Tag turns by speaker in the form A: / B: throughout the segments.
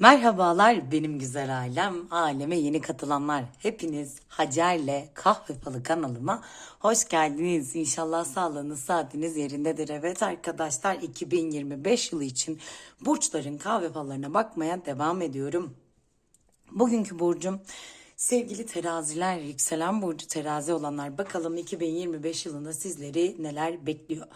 A: Merhabalar benim güzel ailem, aleme yeni katılanlar. Hepiniz Hacer'le Kahve Falı kanalıma hoş geldiniz. İnşallah sağlığınız, saatiniz yerindedir. Evet arkadaşlar 2025 yılı için burçların kahve fallarına bakmaya devam ediyorum. Bugünkü burcum sevgili teraziler, yükselen burcu terazi olanlar bakalım 2025 yılında sizleri neler bekliyor.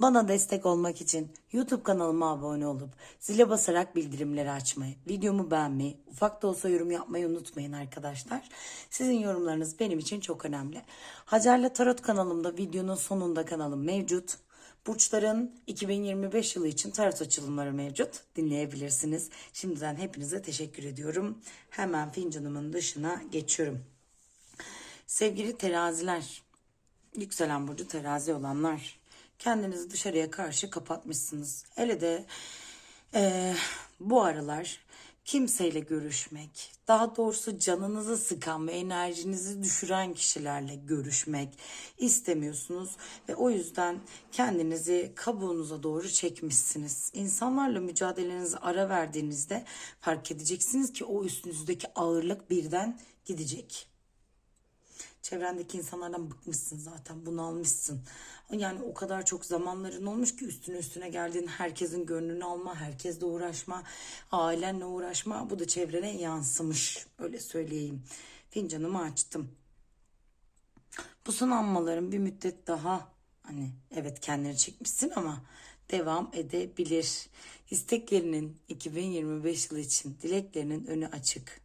A: Bana destek olmak için YouTube kanalıma abone olup zile basarak bildirimleri açmayı, videomu beğenmeyi, ufak da olsa yorum yapmayı unutmayın arkadaşlar. Sizin yorumlarınız benim için çok önemli. Hacer'le Tarot kanalımda videonun sonunda kanalım mevcut. Burçların 2025 yılı için tarot açılımları mevcut. Dinleyebilirsiniz. Şimdiden hepinize teşekkür ediyorum. Hemen fincanımın dışına geçiyorum. Sevgili teraziler, yükselen burcu terazi olanlar, kendinizi dışarıya karşı kapatmışsınız. Hele de eee, bu aralar kimseyle görüşmek, daha doğrusu canınızı sıkan ve enerjinizi düşüren kişilerle görüşmek istemiyorsunuz ve o yüzden kendinizi kabuğunuza doğru çekmişsiniz. İnsanlarla mücadelenize ara verdiğinizde fark edeceksiniz ki o üstünüzdeki ağırlık birden gidecek. Çevrendeki insanlardan bıkmışsın zaten bunalmışsın. Yani o kadar çok zamanların olmuş ki üstüne üstüne geldiğin herkesin gönlünü alma, herkesle uğraşma, ailenle uğraşma. Bu da çevrene yansımış öyle söyleyeyim. Fincanımı açtım. Bu sınanmaların bir müddet daha hani evet kendini çekmişsin ama devam edebilir. İsteklerinin 2025 yılı için dileklerinin önü açık.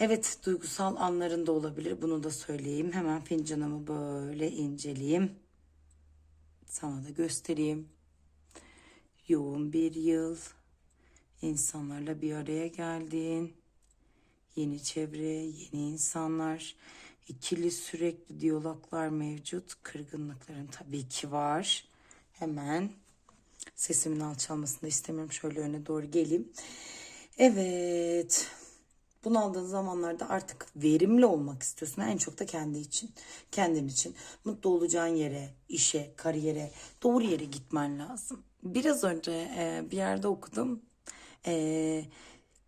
A: Evet duygusal anlarında olabilir bunu da söyleyeyim. Hemen fincanımı böyle inceleyeyim. Sana da göstereyim. Yoğun bir yıl. İnsanlarla bir araya geldin. Yeni çevre, yeni insanlar. ikili sürekli diyaloglar mevcut. Kırgınlıkların tabii ki var. Hemen sesimin alçalmasını istemiyorum. Şöyle öne doğru geleyim. Evet. Bunaldığın zamanlarda artık verimli olmak istiyorsun. En çok da kendi için, kendin için. Mutlu olacağın yere, işe, kariyere, doğru yere gitmen lazım. Biraz önce e, bir yerde okudum. E,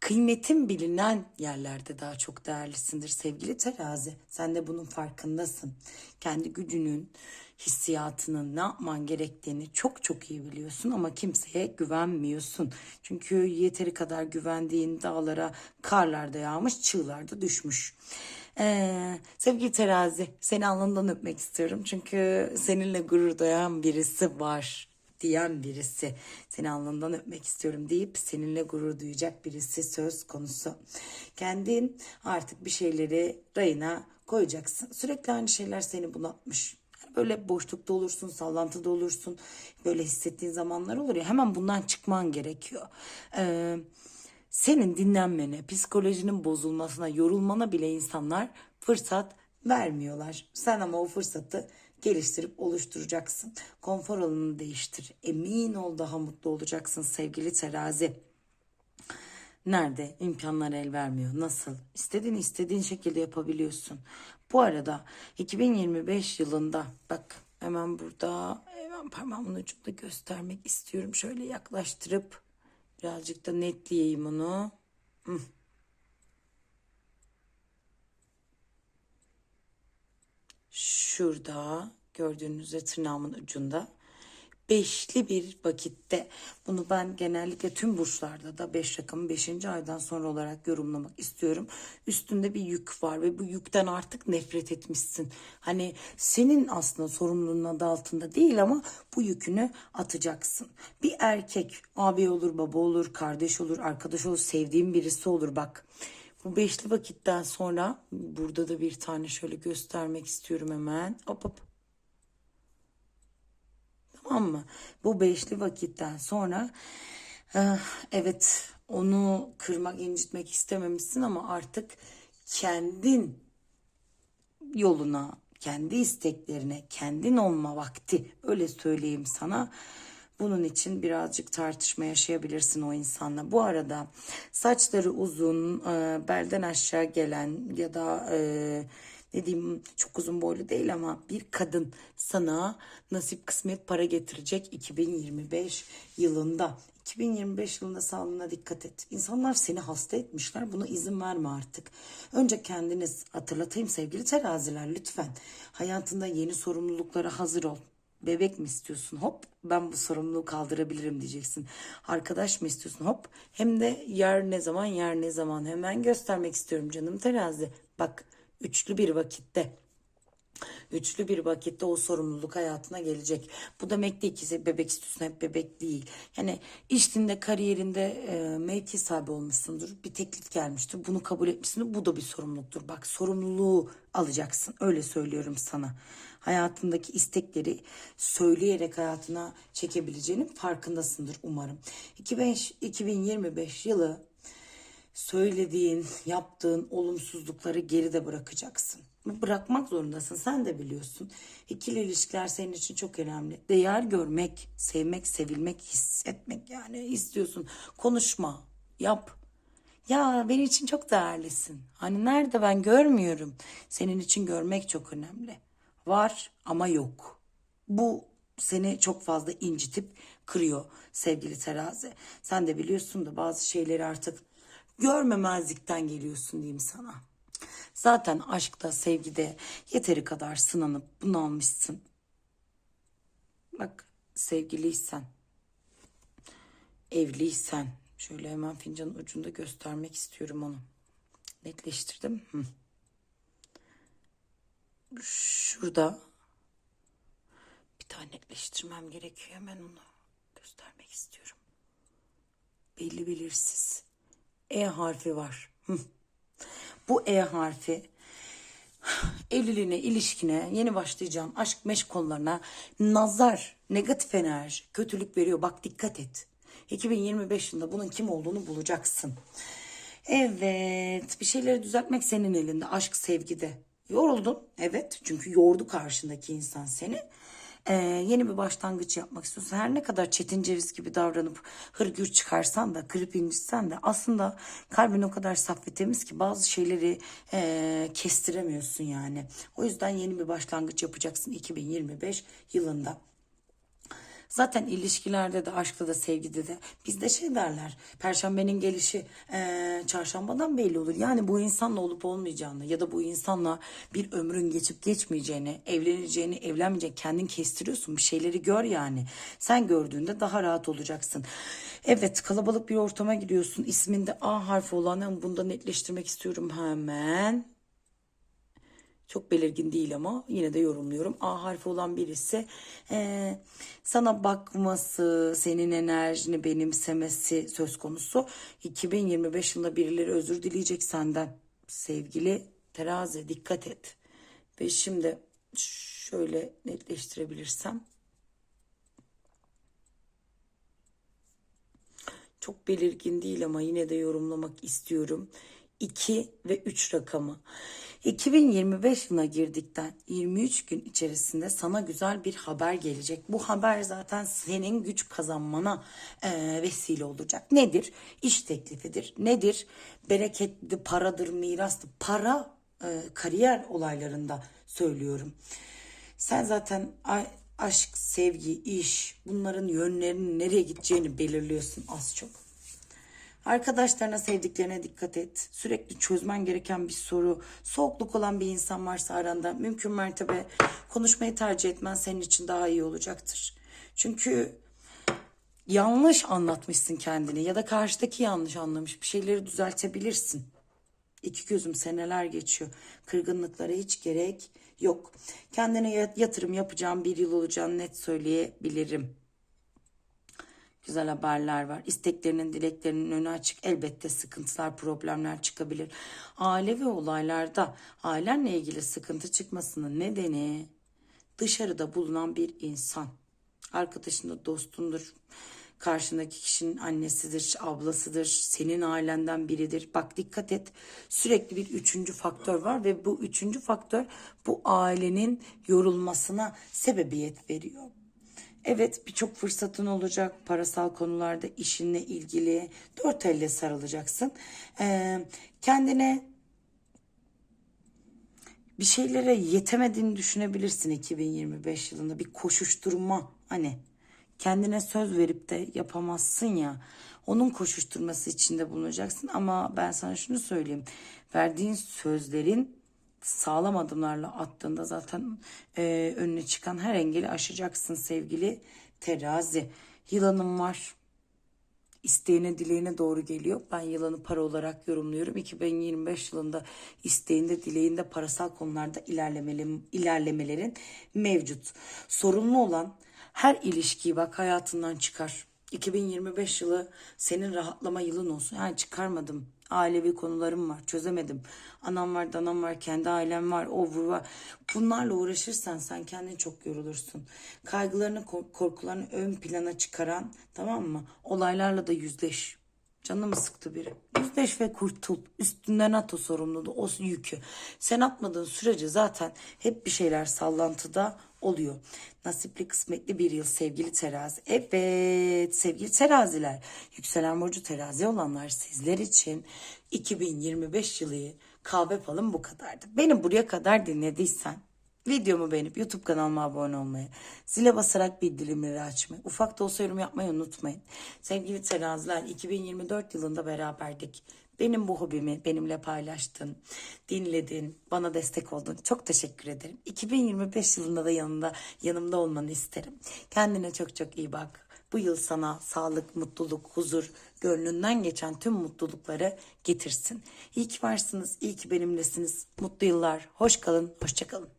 A: kıymetin bilinen yerlerde daha çok değerlisindir sevgili terazi. Sen de bunun farkındasın. Kendi gücünün, hissiyatının ne yapman gerektiğini çok çok iyi biliyorsun ama kimseye güvenmiyorsun. Çünkü yeteri kadar güvendiğin dağlara karlar da yağmış, çığlar da düşmüş. Ee, sevgili terazi seni alnından öpmek istiyorum. Çünkü seninle gurur duyan birisi var diyen birisi seni alnından öpmek istiyorum deyip seninle gurur duyacak birisi söz konusu. Kendin artık bir şeyleri rayına koyacaksın. Sürekli aynı şeyler seni bunaltmış. Böyle boşlukta olursun, sallantıda olursun. Böyle hissettiğin zamanlar olur ya hemen bundan çıkman gerekiyor. Ee, senin dinlenmene, psikolojinin bozulmasına, yorulmana bile insanlar fırsat vermiyorlar. Sen ama o fırsatı geliştirip oluşturacaksın. Konfor alanını değiştir. Emin ol daha mutlu olacaksın sevgili terazi. Nerede imkanlar el vermiyor? Nasıl? İstediğin istediğin şekilde yapabiliyorsun. Bu arada 2025 yılında bak hemen burada hemen parmağımın ucunda göstermek istiyorum. Şöyle yaklaştırıp birazcık da netleyeyim onu. Hı. Şurada gördüğünüz tırnağımın ucunda beşli bir vakitte bunu ben genellikle tüm burçlarda da 5 rakamı 5. aydan sonra olarak yorumlamak istiyorum. Üstünde bir yük var ve bu yükten artık nefret etmişsin. Hani senin aslında sorumluluğun adı altında değil ama bu yükünü atacaksın. Bir erkek abi olur, baba olur, kardeş olur, arkadaş olur, sevdiğin birisi olur bak. Bu beşli vakitten sonra burada da bir tane şöyle göstermek istiyorum hemen. Hop hop. Tamam mı? Bu beşli vakitten sonra eh, evet onu kırmak, incitmek istememişsin ama artık kendin yoluna, kendi isteklerine, kendin olma vakti öyle söyleyeyim sana. Bunun için birazcık tartışma yaşayabilirsin o insanla. Bu arada saçları uzun, e, belden aşağı gelen ya da e, ne diyeyim çok uzun boylu değil ama bir kadın sana nasip kısmet para getirecek 2025 yılında. 2025 yılında sağlığına dikkat et. İnsanlar seni hasta etmişler. Buna izin verme artık. Önce kendiniz hatırlatayım sevgili teraziler lütfen. Hayatında yeni sorumluluklara hazır ol. Bebek mi istiyorsun? Hop ben bu sorumluluğu kaldırabilirim diyeceksin. Arkadaş mı istiyorsun? Hop hem de yer ne zaman yer ne zaman hemen göstermek istiyorum canım terazi. Bak üçlü bir vakitte Üçlü bir vakitte o sorumluluk hayatına gelecek. Bu demek değil ki bebek istiyorsun hep bebek değil. Yani işinde kariyerinde e, mevki sahibi olmuşsundur. Bir teklif gelmiştir. Bunu kabul etmişsindir. Bu da bir sorumluluktur. Bak sorumluluğu alacaksın. Öyle söylüyorum sana. Hayatındaki istekleri söyleyerek hayatına çekebileceğinin farkındasındır umarım. 2005, 2025 yılı söylediğin, yaptığın olumsuzlukları geride bırakacaksın. Bırakmak zorundasın. Sen de biliyorsun. İkili ilişkiler senin için çok önemli. Değer görmek, sevmek, sevilmek, hissetmek yani istiyorsun. Konuşma, yap. Ya benim için çok değerlisin. Hani nerede ben görmüyorum. Senin için görmek çok önemli. Var ama yok. Bu seni çok fazla incitip kırıyor sevgili terazi. Sen de biliyorsun da bazı şeyleri artık görmemezlikten geliyorsun diyeyim sana. Zaten aşkta, sevgide yeteri kadar sınanıp bunalmışsın. Bak sevgiliysen, evliysen, şöyle hemen fincanın ucunda göstermek istiyorum onu. Netleştirdim. Hı. Şurada bir tane netleştirmem gerekiyor. Hemen onu göstermek istiyorum. Belli belirsiz. E harfi var. Bu E harfi evliliğine, ilişkine, yeni başlayacağın aşk meşk konularına nazar, negatif enerji, kötülük veriyor. Bak dikkat et. 2025 yılında bunun kim olduğunu bulacaksın. Evet, bir şeyleri düzeltmek senin elinde. Aşk, sevgide. Yoruldun. Evet, çünkü yordu karşındaki insan seni e, yeni bir başlangıç yapmak istiyorsun. Her ne kadar çetin ceviz gibi davranıp hırgür çıkarsan da kırıp incitsen de aslında kalbin o kadar saf ve temiz ki bazı şeyleri e, kestiremiyorsun yani. O yüzden yeni bir başlangıç yapacaksın 2025 yılında. Zaten ilişkilerde de aşkta da sevgide de bizde şey derler. Perşembenin gelişi e, çarşambadan belli olur. Yani bu insanla olup olmayacağını ya da bu insanla bir ömrün geçip geçmeyeceğini, evleneceğini, evlenmeyeceğini kendin kestiriyorsun. Bir şeyleri gör yani. Sen gördüğünde daha rahat olacaksın. Evet kalabalık bir ortama gidiyorsun. İsminde A harfi olan bunu da netleştirmek istiyorum hemen. Çok belirgin değil ama yine de yorumluyorum. A harfi olan birisi e, sana bakması, senin enerjini benimsemesi söz konusu. 2025 yılında birileri özür dileyecek senden. Sevgili terazi dikkat et. Ve şimdi şöyle netleştirebilirsem. Çok belirgin değil ama yine de yorumlamak istiyorum. 2 ve 3 rakamı. 2025 yılına girdikten 23 gün içerisinde sana güzel bir haber gelecek. Bu haber zaten senin güç kazanmana e, vesile olacak. Nedir? İş teklifidir. Nedir? Bereketli paradır, mirastır. Para e, kariyer olaylarında söylüyorum. Sen zaten aşk, sevgi, iş bunların yönlerinin nereye gideceğini belirliyorsun az çok. Arkadaşlarına, sevdiklerine dikkat et. Sürekli çözmen gereken bir soru, soğukluk olan bir insan varsa aranda mümkün mertebe konuşmayı tercih etmen senin için daha iyi olacaktır. Çünkü yanlış anlatmışsın kendini ya da karşıdaki yanlış anlamış bir şeyleri düzeltebilirsin. İki gözüm seneler geçiyor. Kırgınlıklara hiç gerek yok. Kendine yatırım yapacağım bir yıl olacağını net söyleyebilirim güzel haberler var. İsteklerinin, dileklerinin önü açık. Elbette sıkıntılar, problemler çıkabilir. Aile ve olaylarda ailenle ilgili sıkıntı çıkmasının nedeni dışarıda bulunan bir insan. Arkadaşın dostundur. Karşındaki kişinin annesidir, ablasıdır, senin ailenden biridir. Bak dikkat et sürekli bir üçüncü faktör var ve bu üçüncü faktör bu ailenin yorulmasına sebebiyet veriyor. Evet birçok fırsatın olacak parasal konularda işinle ilgili dört elle sarılacaksın. Ee, kendine bir şeylere yetemediğini düşünebilirsin 2025 yılında bir koşuşturma hani kendine söz verip de yapamazsın ya. Onun koşuşturması içinde bulunacaksın ama ben sana şunu söyleyeyim. Verdiğin sözlerin sağlam adımlarla attığında zaten e, önüne çıkan her engeli aşacaksın sevgili terazi. Yılanım var isteğine dileğine doğru geliyor. Ben yılanı para olarak yorumluyorum. 2025 yılında isteğinde dileğinde parasal konularda ilerlemeli, ilerlemelerin mevcut. Sorunlu olan her ilişkiyi bak hayatından çıkar. 2025 yılı senin rahatlama yılın olsun. Yani çıkarmadım. Ailevi konularım var. Çözemedim. Anam var, danam var, kendi ailem var, o var. Bunlarla uğraşırsan sen kendin çok yorulursun. Kaygılarını, kork- korkularını ön plana çıkaran tamam mı? Olaylarla da yüzleş. Canımı sıktı biri. Yüzleş ve kurtul. Üstünden at o sorumluluğu, o yükü. Sen atmadığın sürece zaten hep bir şeyler sallantıda oluyor. Nasipli kısmetli bir yıl sevgili terazi. Evet sevgili teraziler. Yükselen burcu terazi olanlar sizler için 2025 yılı kahve falım bu kadardı. Beni buraya kadar dinlediysen Videomu beğenip YouTube kanalıma abone olmayı, zile basarak bildirimleri açmayı, ufak da olsa yorum yapmayı unutmayın. Sevgili teraziler 2024 yılında beraberdik. Benim bu hobimi benimle paylaştın, dinledin, bana destek oldun. Çok teşekkür ederim. 2025 yılında da yanında yanımda olmanı isterim. Kendine çok çok iyi bak. Bu yıl sana sağlık, mutluluk, huzur, gönlünden geçen tüm mutlulukları getirsin. İyi ki varsınız, iyi ki benimlesiniz. Mutlu yıllar, hoş kalın, hoşça kalın.